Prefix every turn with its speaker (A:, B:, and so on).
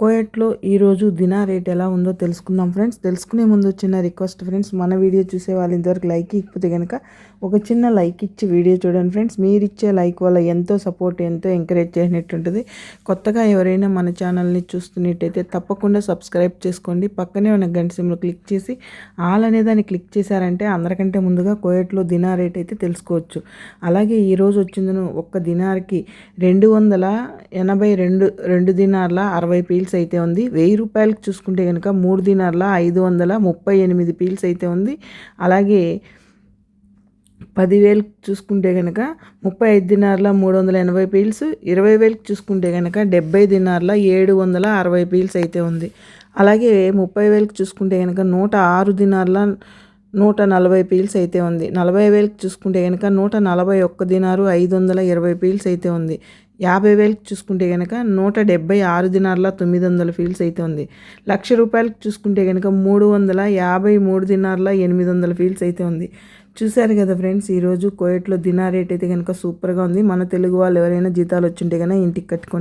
A: కోయట్లో ఈరోజు దినా రేట్ ఎలా ఉందో తెలుసుకుందాం ఫ్రెండ్స్. తెలుసుకునే ముందు చిన్న రిక్వెస్ట్ ఫ్రెండ్స్ మన వీడియో చూసే వాళ్ళు ఇంతవరకు లైక్ ఇకపోతే కనుక ఒక చిన్న లైక్ ఇచ్చి వీడియో చూడండి ఫ్రెండ్స్. మీరు ఇచ్చే లైక్ వల్ల ఎంతో సపోర్ట్ ఎంతో ఎంకరేజ్ చేసినట్టుంటుంది. కొత్తగా ఎవరైనా మన ఛానల్ని చూస్తున్నట్టయితే తప్పకుండా సబ్స్క్రైబ్ చేసుకోండి. పక్కనే ఉన్న గంట సిమ్లో క్లిక్ చేసి ఆల్ అనే దాన్ని క్లిక్ చేశారంటే అందరికంటే ముందుగా కోయట్లో దినా రేట్ అయితే తెలుసుకోవచ్చు. అలాగే ఈరోజు వచ్చిందను ఒక్క దినార్కి రెండు వందల ఎనభై రెండు రెండు దినార్ల అరవై పీల్స్ పీల్స్ అయితే ఉంది. వెయ్యి రూపాయలకు చూసుకుంటే కనుక మూడు దినార్ల ఐదు వందల ముప్పై ఎనిమిది పీల్స్ అయితే ఉంది. అలాగే పదివేలకు చూసుకుంటే కనుక ముప్పై ఐదు దినార్ల మూడు వందల ఎనభై పీల్స్ ఇరవై వేలకు చూసుకుంటే కనుక డెబ్బై దినార్ల ఏడు వందల అరవై పీల్స్ అయితే ఉంది. అలాగే ముప్పై వేలకు చూసుకుంటే కనుక నూట ఆరు దినార్ల నూట నలభై పీల్స్ అయితే ఉంది. నలభై వేలకు చూసుకుంటే కనుక నూట నలభై ఒక్క దినారు ఐదు వందల ఇరవై పీల్స్ అయితే ఉంది. యాభై వేలకు చూసుకుంటే కనుక నూట డెబ్బై ఆరు దినార్ల తొమ్మిది వందల ఫీల్స్ అయితే ఉంది. లక్ష రూపాయలకు చూసుకుంటే కనుక మూడు వందల యాభై మూడు దినార్ల ఎనిమిది వందల ఫీల్స్ అయితే ఉంది. చూశారు కదా ఫ్రెండ్స్ ఈరోజు కోయట్లో దినార్ రేట్ అయితే కనుక సూపర్గా ఉంది. మన తెలుగు వాళ్ళు ఎవరైనా జీతాలు వచ్చింటే కనుక ఇంటికి కట్టుకొని